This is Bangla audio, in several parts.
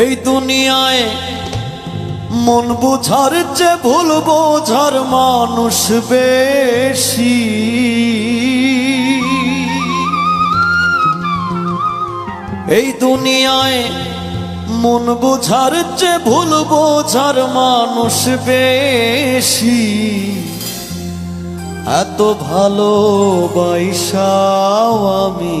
এই দুনিয়ায় মন বুঝার চেয়ে ভুল বোঝার মানুষ বেশি। এই দুনিয়ায় মন বোঝার চেয়ে ভুল বোঝার মানুষ বেশি। এত ভালোবাসাও আমি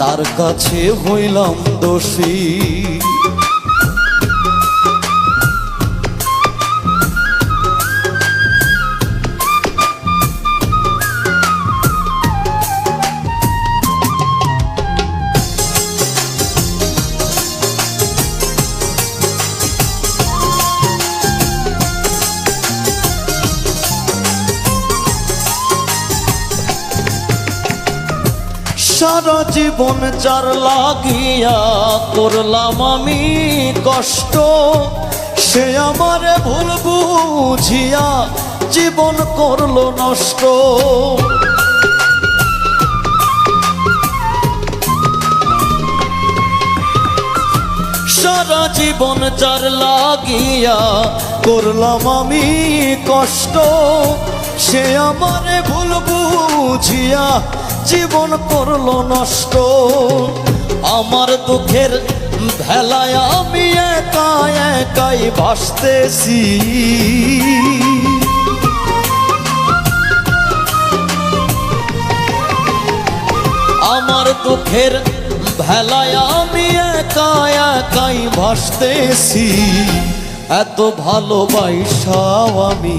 তার কাছে হইলাম দোষী। সারা জীবন যার লাগিয়া করলাম আমি কষ্ট, সে আমারে ভুল বুঝিয়া জীবন করল নষ্ট। সারা জীবন যার লাগিয়া করলাম আমি কষ্ট, সে আমারে ভুল বুঝিয়া জীবন করল নষ্ট। আমার দুঃখের ভেলায় আমি একা একাই ভাসতেছি। আমার দুঃখের ভেলায় আমি একা একাই ভাসতেছি। এত ভালোবাসাও আমি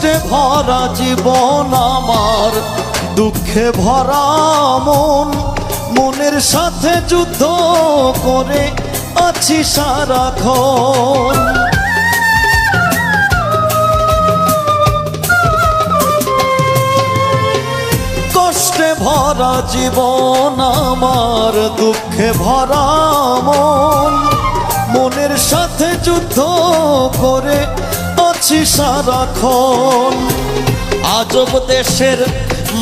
কষ্টে ভরা জীবন আমার, দুঃখে ভরা মন। মনের সাথে যুদ্ধ করে আছি সারাক্ষণ। কষ্টে ভরা জীবন আমার, দুঃখে ভরা মন। মনের সাথে যুদ্ধ করে আছি সারাক্ষণ। আজব দেশের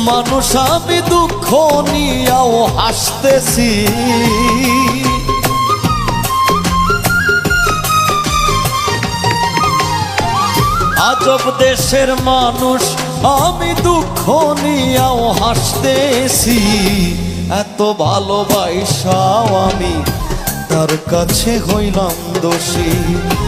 মানুষ, আমি দুঃখ নিয়াও হাসতেছি। আজব দেশের মানুষ, আমি দুঃখ নিয়াও হাসতেছি। এত ভালোবাসাও আমি তার কাছে হইলাম দোষী।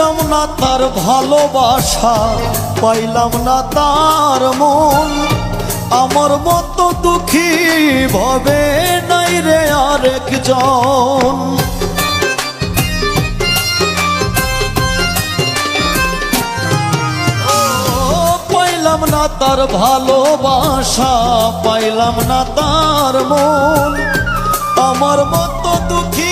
পাইলাম না তার ভালোবাসা, পাইলাম না তার মন। আমার মতো দুঃখী ভবে নাই রে আরেকজন। না তার ভালোবাসা, পাইলাম না তার মন। আমার মতো দুঃখী